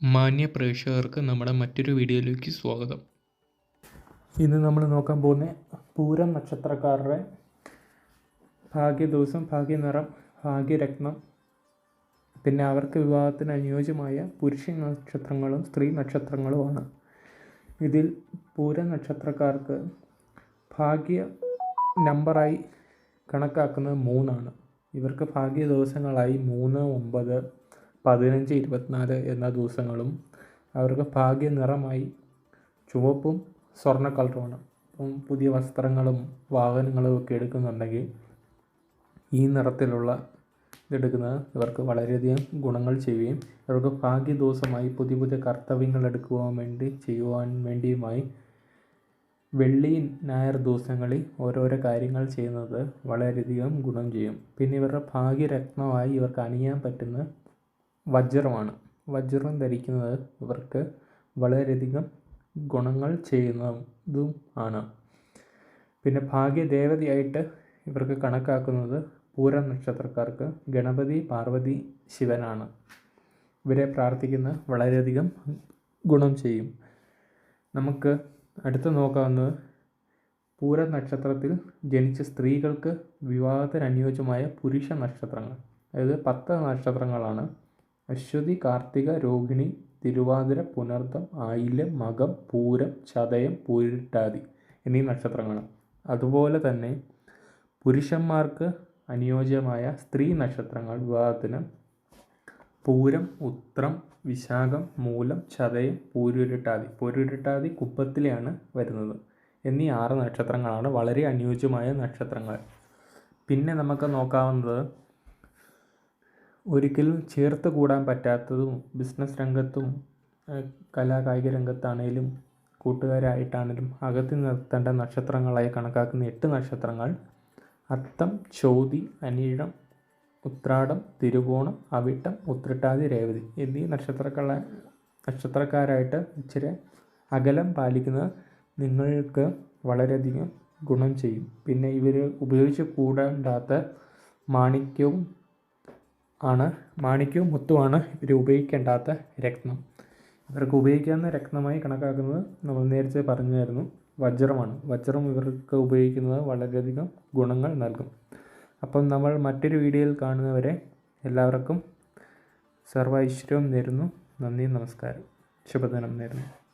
മാന്യ പ്രേക്ഷകർക്ക് നമ്മുടെ മറ്റൊരു വീഡിയോയിലേക്ക് സ്വാഗതം. ഇന്ന് നമ്മൾ നോക്കാൻ പോകുന്ന പൂരം നക്ഷത്രക്കാരുടെ ഭാഗ്യ ഭാഗ്യനിറം ഭാഗ്യരത്നം പിന്നെ അവർക്ക് വിവാഹത്തിന് അനുയോജ്യമായ പുരുഷ നക്ഷത്രങ്ങളും സ്ത്രീ നക്ഷത്രങ്ങളുമാണ് ഇതിൽ പൂരം നക്ഷത്രക്കാർക്ക് ഭാഗ്യ നമ്പറായി കണക്കാക്കുന്നത് മൂന്നാണ്. ഇവർക്ക് ഭാഗ്യ ദിവസങ്ങളായി മൂന്ന് ഒമ്പത് പതിനഞ്ച് ഇരുപത്തിനാല് എന്ന ദിവസങ്ങളും അവർക്ക് ഭാഗ്യ നിറമായി ചുവപ്പും സ്വർണ കളറുമാണ് അപ്പം പുതിയ വസ്ത്രങ്ങളും വാഹനങ്ങളും ഒക്കെ എടുക്കുന്നുണ്ടെങ്കിൽ ഈ നിറത്തിലുള്ള ഇതെടുക്കുന്നത് ഇവർക്ക് വളരെയധികം ഗുണങ്ങൾ ചെയ്യുകയും ഇവർക്ക് ഭാഗ്യ ദിവസമായി പുതിയ പുതിയ കർത്തവ്യങ്ങൾ എടുക്കുവാൻ വേണ്ടി ചെയ്യുവാൻ വേണ്ടിയുമായി വെള്ളി ഞായർ ദിവസങ്ങളിൽ ഓരോരോ കാര്യങ്ങൾ ചെയ്യുന്നത് വളരെയധികം ഗുണം ചെയ്യും. പിന്നെ ഇവരുടെ ഭാഗ്യരത്നമായി ഇവർക്ക് അണിയാൻ പറ്റുന്ന വജ്രമാണ്. വജ്രം ധരിക്കുന്നത് ഇവർക്ക് വളരെയധികം ഗുണങ്ങൾ ചെയ്യുന്നതും ആണ്. പിന്നെ ഭാഗ്യദേവതയായിട്ട് ഇവർക്ക് കണക്കാക്കുന്നത് പൂരം നക്ഷത്രക്കാർക്ക് ഗണപതി പാർവതി ശിവനാണ്. ഇവരെ പ്രാർത്ഥിക്കുന്ന വളരെയധികം ഗുണം ചെയ്യും. നമുക്ക് അടുത്ത് നോക്കാവുന്നത് പൂര നക്ഷത്രത്തിൽ ജനിച്ച സ്ത്രീകൾക്ക് വിവാഹത്തിന് അനുയോജ്യമായ പുരുഷ നക്ഷത്രങ്ങൾ. അതായത് പത്ത് നക്ഷത്രങ്ങളാണ്. അശ്വതി കാർത്തിക രോഹിണി തിരുവാതിര പുനർദം ആയില്യം മകം പൂരം ചതയം പൂരിട്ടാതി എന്നീ നക്ഷത്രങ്ങളാണ്. അതുപോലെ തന്നെ പുരുഷന്മാർക്ക് അനുയോജ്യമായ സ്ത്രീ നക്ഷത്രങ്ങൾ വിവാഹത്തിന് പൂരം ഉത്രം വിശാഖം മൂലം ചതയം പൂരുരുട്ടാതി. പൂരുരുട്ടാതി കുപ്പത്തിലെയാണ് വരുന്നത്. എന്നീ ആറ് നക്ഷത്രങ്ങളാണ് വളരെ അനുയോജ്യമായ നക്ഷത്രങ്ങൾ. പിന്നെ നമുക്ക് നോക്കാവുന്നത് ഒരിക്കലും ചേർത്ത് കൂടാൻ പറ്റാത്തതും ബിസിനസ് രംഗത്തും കലാ കായിക രംഗത്താണേലും കൂട്ടുകാരായിട്ടാണേലും അകത്തി നിർത്തേണ്ട നക്ഷത്രങ്ങളായി കണക്കാക്കുന്ന എട്ട് നക്ഷത്രങ്ങൾ. അത്തം ചോതി അനീഴം ഉത്രാടം തിരുവോണം അവിട്ടം ഉത്രട്ടാതി രേവതി എന്നീ നക്ഷത്രക്കളെ നക്ഷത്രക്കാരായിട്ട് ഇച്ചിരി അകലം പാലിക്കുന്നത് നിങ്ങൾക്ക് വളരെയധികം ഗുണം ചെയ്യും. പിന്നെ ഇവർ ഉപയോഗിച്ച് കൂടാണ്ടാത്ത മാണിക്യവും ആണ്. മാണിക്യവും മുത്തുമാണ് ഇവർ ഉപയോഗിക്കേണ്ടാത്ത രത്നം. ഇവർക്ക് ഉപയോഗിക്കാവുന്ന രക്തമായി കണക്കാക്കുന്നത് നമ്മൾ നേരത്തെ പറഞ്ഞായിരുന്നു. വജ്രമാണ്. വജ്രം ഇവർക്ക് ഉപയോഗിക്കുന്നത് വളരെയധികം ഗുണങ്ങൾ നൽകും. അപ്പം നമ്മൾ മറ്റൊരു വീഡിയോയിൽ കാണുന്നവരെ എല്ലാവർക്കും സർവ ഐശ്വര്യവും നേരുന്നു. നന്ദി നമസ്കാരം. ശുഭദിനം നേരുന്നു.